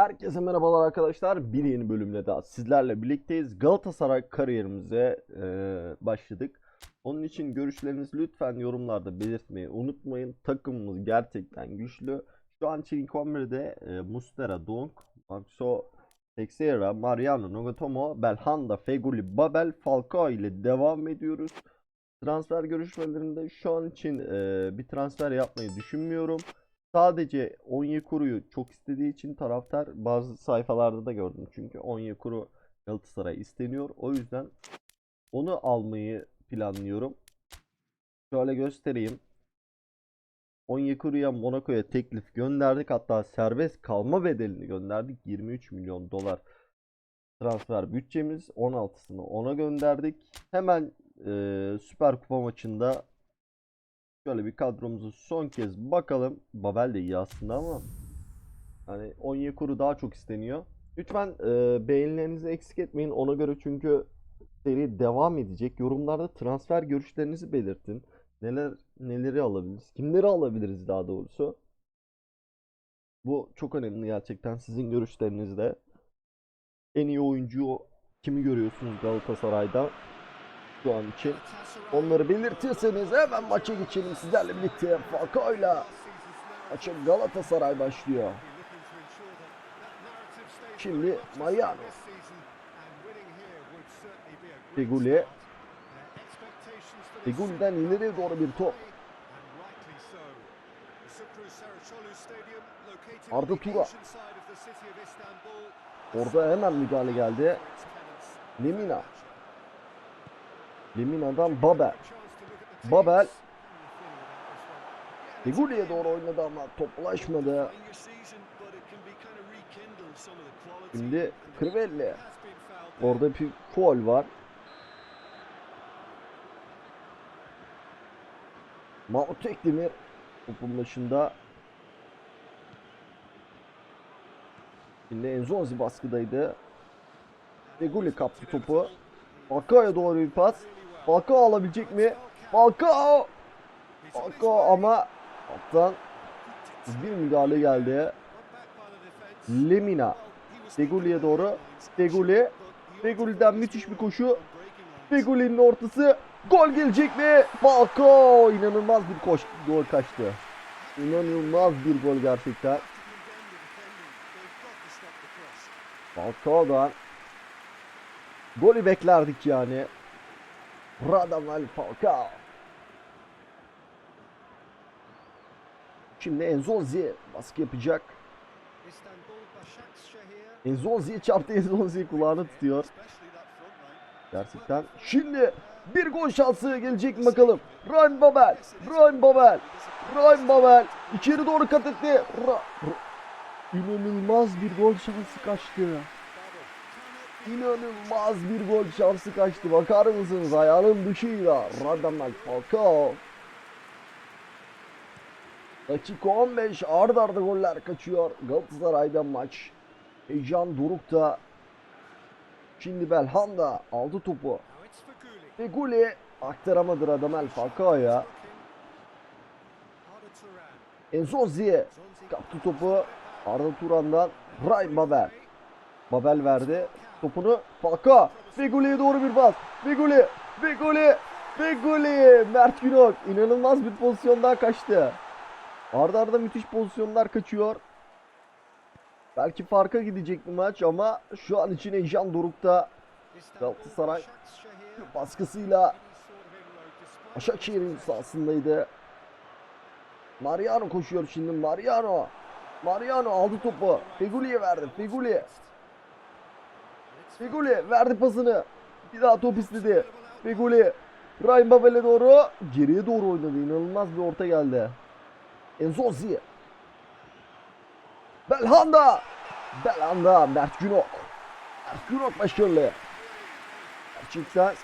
Herkese merhabalar arkadaşlar. Bir yeni bölümle daha sizlerle birlikteyiz. Galatasaray kariyerimize eee, başladık. Onun için görüşlerinizi lütfen yorumlarda belirtmeyi unutmayın. Takımımız gerçekten güçlü. Şu an ilk 11'de eee, Mustera, Donk, Maxo, Teixeira, Mariano, Nagatomo, Belhanda, Feguli, Babel, Falcao ile devam ediyoruz. Transfer görüşmelerinde şu an için eee, bir transfer yapmayı düşünmüyorum. Sadece Onyekuru'yu çok istediği için taraftar bazı sayfalarda da gördüm çünkü Onyekuru Galatasaray isteniyor. O yüzden onu almayı planlıyorum. Şöyle göstereyim. Onyekuru'ya Monaco'ya teklif gönderdik. Hatta serbest kalma bedelini gönderdik. 23 milyon dolar transfer bütçemiz. 16'sını ona gönderdik. Hemen eee, Süper Kupa maçında Şöyle bir kadromuzu son kez bakalım. Babel de iyi aslında ama hani Onyekuru daha çok isteniyor. Lütfen e, beğenilerinizi eksik etmeyin. Ona göre çünkü seri devam edecek. Yorumlarda transfer görüşlerinizi belirtin. Neler neleri alabiliriz? Kimleri alabiliriz daha doğrusu? Bu çok önemli gerçekten sizin görüşlerinizde. En iyi oyuncu kimi görüyorsunuz Galatasaray'da şu an için? Onları belirtirseniz hemen maça geçelim sizlerle birlikte. Falcao'yla maça Galatasaray başlıyor. Şimdi Mariano. Feguli. Feguli'den ileriye doğru bir top. Arda Tura. Orada hemen müdahale geldi. Lemina. Lemina'dan Babel. Babel. Feguli'ye doğru oynadı ama top ulaşmadı. Şimdi Crivelli. Orada bir foul var. Mahmut Tekdemir topun başında. Şimdi Enzonzi baskıdaydı. Feguli kaptı topu. Falcao'ya doğru bir pas. Falcao alabilecek mi? Falcao! Falcao ama alttan bir müdahale geldi. Lemina. Feguli'ye doğru. Feguli. Feguli'den müthiş bir koşu. Feguli'nin ortası. Gol gelecek mi? Falcao! İnanılmaz bir koş gol kaçtı. İnanılmaz bir gol gerçekten. Falcao'dan golü beklerdik yani. Radamel Falcao. Şimdi Enzonzi baskı yapacak. Enzonzi'ye çarptı. Enzonzi kulağını tutuyor. Gerçekten. Şimdi bir gol şansı gelecek bakalım. Ryan Babel. Ryan Babel. Ryan Babel. içeri doğru kat etti. Ra- Ra- İnanılmaz bir gol şansı kaçtı. İnanılmaz bir gol şansı kaçtı. Bakar mısınız ayağının dışıyla. Radamel Falcao. Dakika 15 ard arda goller kaçıyor. Galatasaray'da maç. Heyecan Doruk'ta. Şimdi Belhanda aldı topu. Feguli aktaramadı Radamel Falcao'ya. Enzonzi kaptı topu. Arda Turan'dan Ryan Babel. Babel verdi. Topunu Falcao. Feguli'ye doğru bir pas. Feguli. Feguli. Feguli. Mert Günok. inanılmaz bir pozisyon daha kaçtı. Arda arda müthiş pozisyonlar kaçıyor. Belki farka gidecek bir maç ama şu an için Ejan Doruk'ta Galatasaray baskısıyla Başakşehir'in sahasındaydı. Mariano koşuyor şimdi Mariano. Mariano aldı topu. Feguli'ye verdi. Feguli. Feguli verdi pasını. Bir daha top istedi. Feguli. Ryan Babel'e doğru. Geriye doğru oynadı. İnanılmaz bir orta geldi. Enzonzi. Belhanda. Belhanda. Mert Günok. Mert Günok başarılı. Gerçekten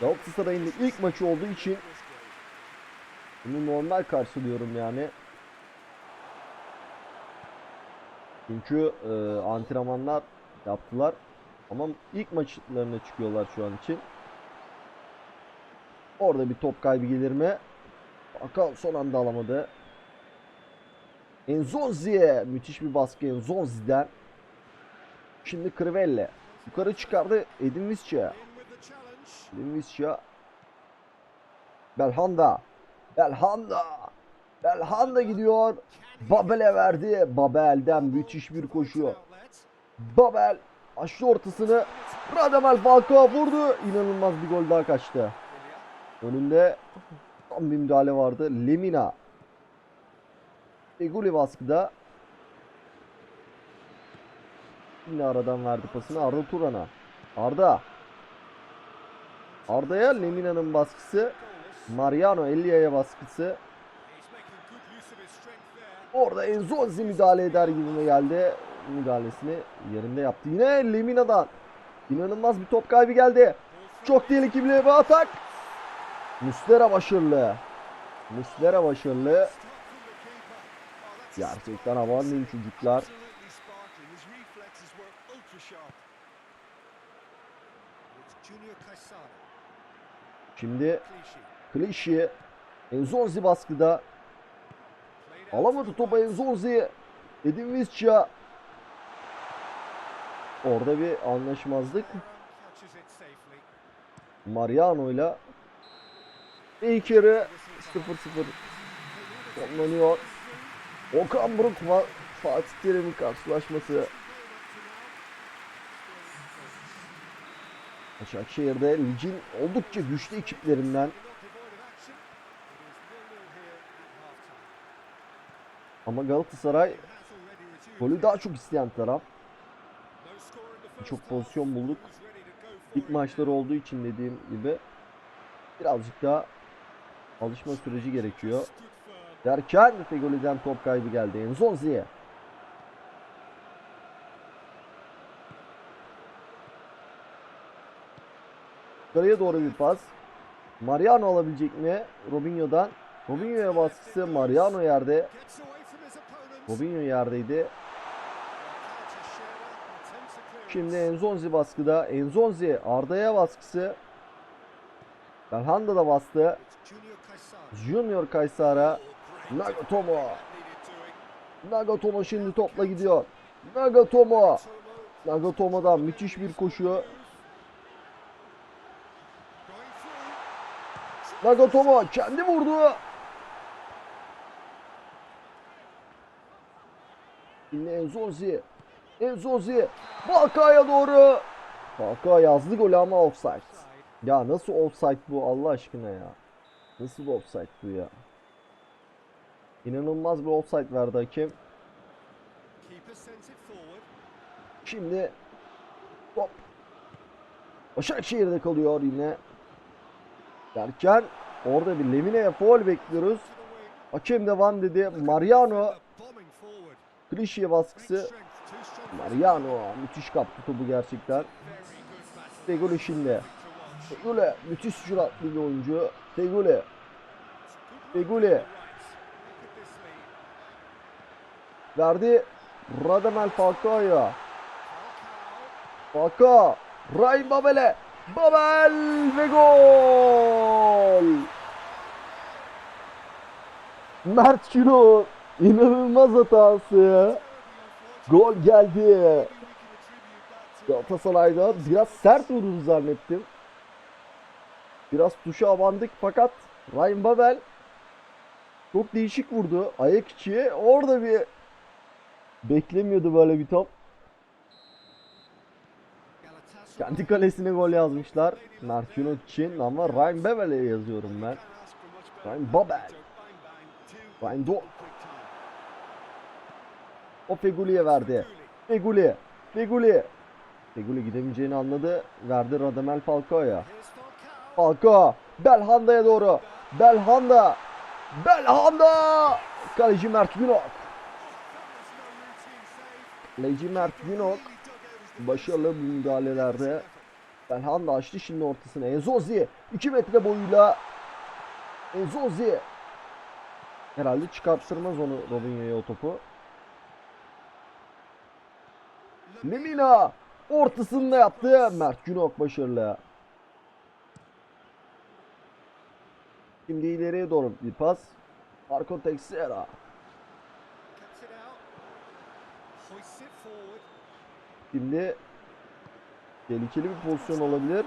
Galatasaray'ın ilk maçı olduğu için bunu normal karşılıyorum yani. Çünkü e, antrenmanlar yaptılar. Ama ilk maçlarına çıkıyorlar şu an için. Orada bir top kaybı gelir mi? Bakalım son anda alamadı. Enzonzi. Müthiş bir baskı Enzonzi'den. Şimdi Krivelle. Yukarı çıkardı Edin Visca. Edin Visca. Belhanda. Belhanda. Belhanda gidiyor. Babel'e verdi. Babel'den müthiş bir koşu. Babel açtı ortasını. Radamel Falcao vurdu. İnanılmaz bir gol daha kaçtı. Önünde tam bir müdahale vardı. Lemina. Eguli baskıda. Yine aradan verdi pasını Arda Turan'a. Arda. Arda'ya Lemina'nın baskısı. Mariano Elia'ya baskısı. Orada Enzonzi müdahale eder gibime geldi. Müdahalesini yerinde yaptı. Yine Lemina'dan. İnanılmaz bir top kaybı geldi. Çok tehlikeli bir atak. Muslera başarılı. Muslera başarılı. Gerçekten avanlayın çocuklar. Şimdi Klişi Enzonzi baskıda. Alamadı topu Enzonzi. Edin Visca. Orada bir anlaşmazlık. Mariano ile ilk yarı 0-0 sonlanıyor. Okan Buruk ve Fatih Terim'in karşılaşması. Başakşehir'de ligin oldukça güçlü ekiplerinden ama Galatasaray golü daha çok isteyen taraf. Çok pozisyon bulduk. İlk maçları olduğu için dediğim gibi birazcık daha alışma süreci gerekiyor. Derken Fegoli'den top kaybı geldi. Enzonzi'ye. Yukarıya doğru bir pas. Mariano alabilecek mi? Robinho'dan. Robinho'ya baskısı. Mariano yerde. Robinho yerdeydi. Şimdi Enzonzi baskıda. Enzonzi Arda'ya baskısı. Belhanda da bastı. Junior Kaysara. Nagatomo. Nagatomo şimdi topla gidiyor. Nagatomo. Nagatomo'dan müthiş bir koşu. Nagatomo kendi vurdu. Yine Enzonzi. Enzonzi. Balkaya doğru. Balkaya yazdı golü ama offside. Ya nasıl offside bu Allah aşkına ya. Nasıl offside bu ya. İnanılmaz bir offside verdi hakem. Şimdi top Başakşehir'de kalıyor yine. Derken orada bir Lemine'ye foul bekliyoruz. Hakem devam dedi. Mariano Klişe baskısı. Mariano müthiş kaptı topu gerçekten. Feguli şimdi. Feguli müthiş süratli bir oyuncu. Feguli. Feguli. Verdi. Radamel Falcao'ya. Falcao. Ryan Babel'e. Babel ve gol. Mert Kilo inanılmaz hatası. Gol geldi. Galatasaray'da biraz sert vurdu zannettim. Biraz tuşa abandık fakat Ryan Babel çok değişik vurdu. Ayak içi orada bir beklemiyordu böyle bir top. Kendi kalesine gol yazmışlar. Yunus için ama Ryan Babel'e yazıyorum ben. Ryan Babel. Ryan Do. O Feguli'ye verdi. Feguli. Feguli. Feguli gidemeyeceğini anladı. Verdi Radamel Falcao'ya. Falcao. Belhanda'ya doğru. Belhanda. Belhanda. Kaleci Mert Günok. Kaleci Mert Günok. Başarılı müdahalelerde. Belhanda açtı şimdi ortasına. Enzozi 2 metre boyuyla Enzozi herhalde çıkarttırmaz onu Robinho'ya o topu. Lemina ortasında yaptı. Mert Günok başarılı. Şimdi ileriye doğru bir pas. Marco Texera. Şimdi tehlikeli bir pozisyon olabilir.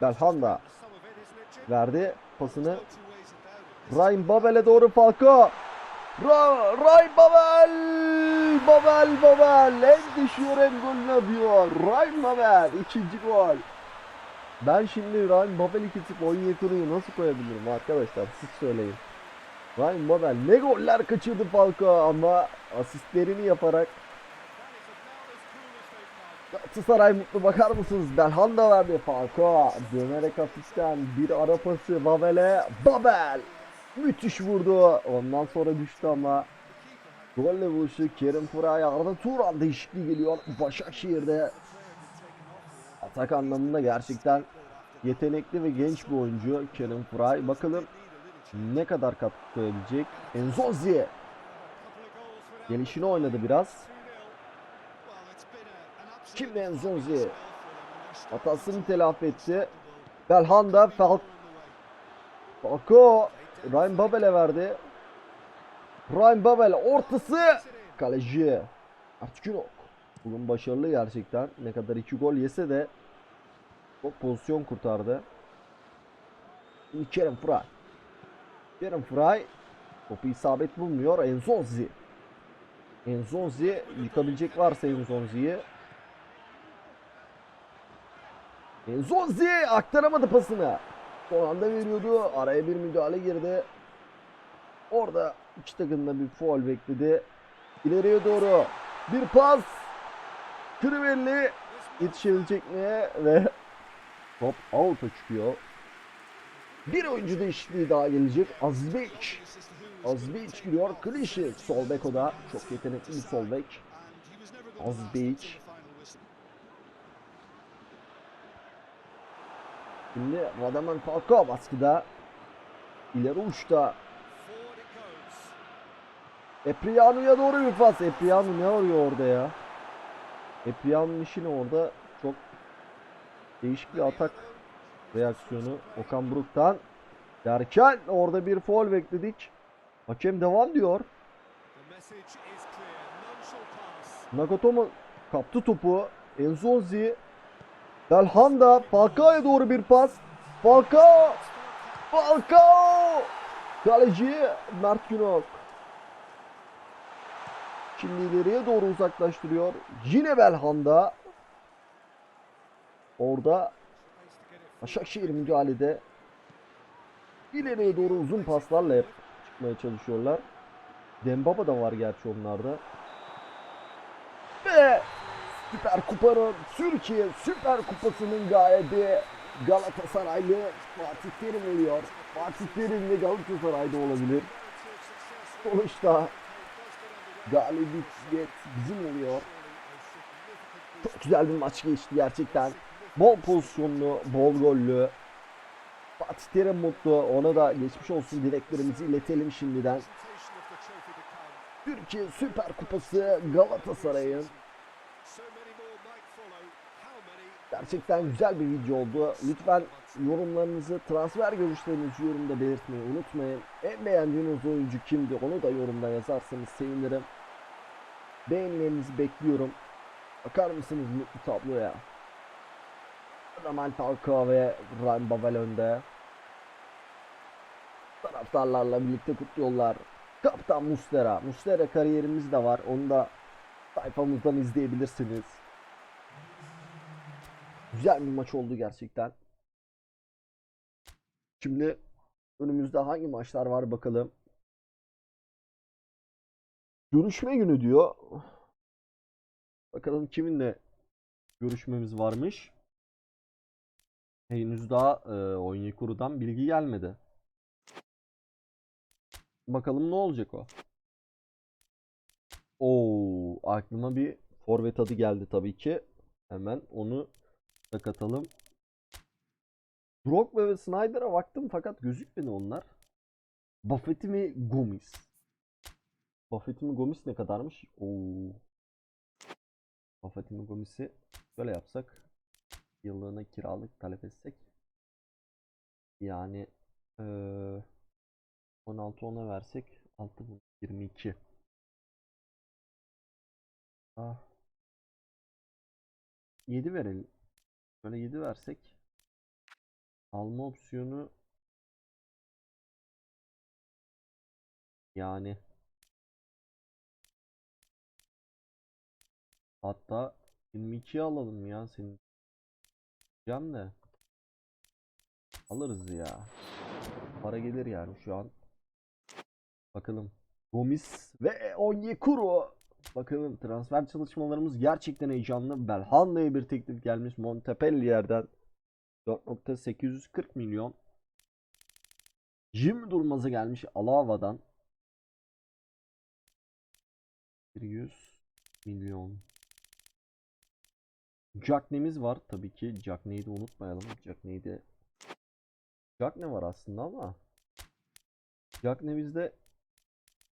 Belhanda verdi pasını. Ryan Babel'e doğru Falco. Ra Ryan Babel! Babel Babel! Hem düşüyor hem golünü atıyor. Ryan Babel ikinci gol. Ben şimdi Ryan Babel iki tip Onyekuru'yu nasıl koyabilirim arkadaşlar siz söyleyin. Ryan Babel ne goller kaçırdı Falco ama asistlerini yaparak Galatasaray mutlu bakar mısınız? Belhanda verdi Falco. Dönerek hafiften bir ara pası Babel'e. Babel! Müthiş vurdu. Ondan sonra düştü ama golle buluştu. Kerim Furay'a Arda Turan değişikliği geliyor. Başakşehir'de atak anlamında gerçekten yetenekli ve genç bir oyuncu Kerim Furay. Bakalım ne kadar katkı koyabilecek. Enzozi gelişini oynadı biraz. Şimdi Enzozi hatasını telafi etti. Belhanda Fal Falco Ryan Babel'e verdi. Ryan Babel ortası kaleci Artkunok. Bugün başarılı gerçekten. Ne kadar iki gol yese de çok pozisyon kurtardı. Şimdi Kerem Fry. Kerem Fry topu isabet bulmuyor. Enzonzi. Enzonzi yıkabilecek varsa Enzonzi'yi. Enzonzi aktaramadı pasını. Son anda veriyordu. Araya bir müdahale girdi. Orada iki takımda bir foul bekledi. İleriye doğru bir pas. Krivelli yetişebilecek mi? Ve top out'a çıkıyor. Bir oyuncu değişikliği daha gelecek. Aziz Beyç giriyor. Klişe sol bek o da. Çok yetenekli bir sol bek. Aziz Beyç. Şimdi Radaman Falcao baskıda. İleri uçta. Epriano'ya doğru bir pas. Epriano ne arıyor orada ya? Epriano'nun işi ne orada? Çok değişik bir atak reaksiyonu Okan Buruk'tan. Derken orada bir foul bekledik. Hakem devam diyor. Nagatomo kaptı topu. Enzonzi Belhanda Falcao'ya doğru bir pas. Falcao! Falcao! Kaleci Mert Günok. Şimdi ileriye doğru uzaklaştırıyor. Yine Belhanda. Orada Başakşehir müdahalede ileriye doğru uzun paslarla hep çıkmaya çalışıyorlar. Dembaba da var gerçi onlarda. Ve Süper Kupa'nın Türkiye Süper Kupası'nın galibi Galatasaraylı Fatih Terim oluyor. Fatih Terim ve Galatasaray'da olabilir. Sonuçta galibiyet bizim oluyor. Çok güzel bir maç geçti gerçekten. Bol pozisyonlu, bol gollü. Fatih Terim mutlu. Ona da geçmiş olsun dileklerimizi iletelim şimdiden. Türkiye Süper Kupası Galatasaray'ın Gerçekten güzel bir video oldu. Lütfen yorumlarınızı, transfer görüşlerinizi yorumda belirtmeyi unutmayın. En beğendiğiniz oyuncu kimdi onu da yorumda yazarsanız sevinirim. Beğenilerinizi bekliyorum. Bakar mısınız mutlu tabloya? Ramal Falcao ve Ryan Babel önde. Taraftarlarla birlikte kutluyorlar. Kaptan Mustera. Mustera kariyerimiz de var. Onu da sayfamızdan izleyebilirsiniz. Güzel bir maç oldu gerçekten. Şimdi önümüzde hangi maçlar var bakalım. Görüşme günü diyor. Bakalım kiminle görüşmemiz varmış. Henüz daha e, Onyekuru'dan bilgi gelmedi. Bakalım ne olacak o. Oo, aklıma bir forvet adı geldi tabii ki. Hemen onu da katalım. Drogba ve Snyder'a baktım fakat gözükmedi onlar. Buffett'i mi Gomis? Buffett'i mi Gomis ne kadarmış? Oo. Buffett'i mi Gomis'i böyle yapsak yıllığına kiralık talep etsek yani eee 16 ona versek 6 22 Ah. 7 verelim. Böyle 7 versek alma opsiyonu yani hatta 22'ye alalım ya senin diyeceğim de alırız ya. Para gelir yani şu an. Bakalım. Gomis ve Onyekuru. Bakalım transfer çalışmalarımız gerçekten heyecanlı. Belhanda'ya bir teklif gelmiş Montpellier'den. 4.840 milyon. Jim Durmaz'a gelmiş Alava'dan. 100 milyon. Jackney'miz var tabii ki. Jackney'i de unutmayalım. Jackney'i de Jackney var aslında ama Jackney bizde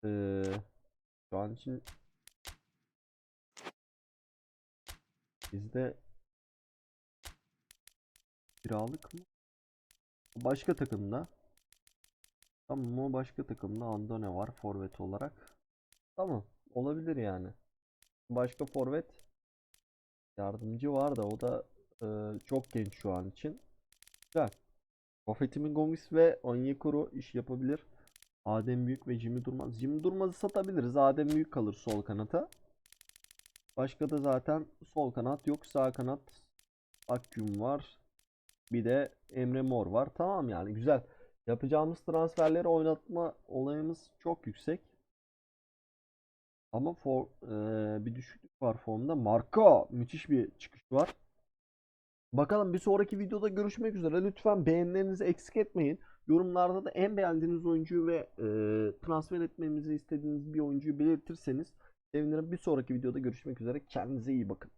eee şu an için bizde kiralık mı? Başka takımda. Tamam o başka takımda Andone var forvet olarak. Tamam olabilir yani. Başka forvet yardımcı var da o da eee, çok genç şu an için. Güzel. Buffett'imin Gomis ve Onyekuru iş yapabilir. Adem Büyük ve Jimmy Durmaz. Jimmy Durmaz'ı satabiliriz. Adem Büyük kalır sol kanata. Başka da zaten sol kanat yok. Sağ kanat Akgün var. Bir de Emre Mor var. Tamam yani güzel. Yapacağımız transferleri oynatma olayımız çok yüksek. Ama for, eee, bir düşüklük var formda. Marco müthiş bir çıkış var. Bakalım bir sonraki videoda görüşmek üzere. Lütfen beğenilerinizi eksik etmeyin. Yorumlarda da en beğendiğiniz oyuncuyu ve e, transfer etmemizi istediğiniz bir oyuncuyu belirtirseniz sevinirim. Bir sonraki videoda görüşmek üzere. Kendinize iyi bakın.